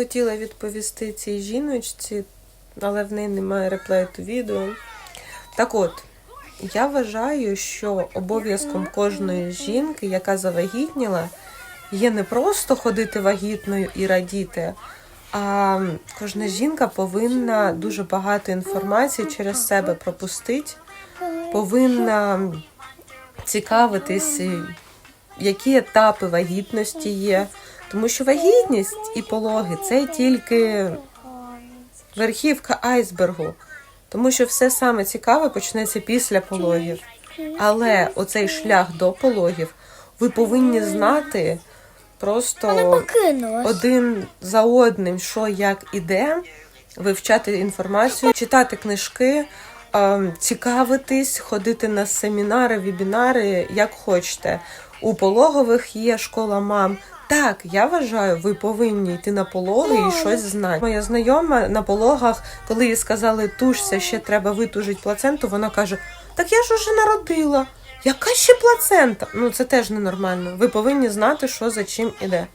хотіла відповісти цій жіночці, але в неї немає реплею відео. Так от, я вважаю, що обов'язком кожної жінки, яка завагітніла, є не просто ходити вагітною і радіти, а кожна жінка повинна дуже багато інформації через себе пропустити, повинна цікавитись, які етапи вагітності є. Тому що вагітність і пологи це тільки верхівка айсбергу. Тому що все саме цікаве почнеться після пологів. Але оцей шлях до пологів ви повинні знати просто один за одним, що як іде, вивчати інформацію, читати книжки, цікавитись, ходити на семінари, вебінари, як хочете. У пологових є школа мам. Так, я вважаю, ви повинні йти на пологи і щось знати. Моя знайома на пологах, коли їй сказали тушся, ще треба витужити плаценту, вона каже: Так я ж уже народила. Яка ще плацента? Ну це теж ненормально. Ви повинні знати, що за чим іде.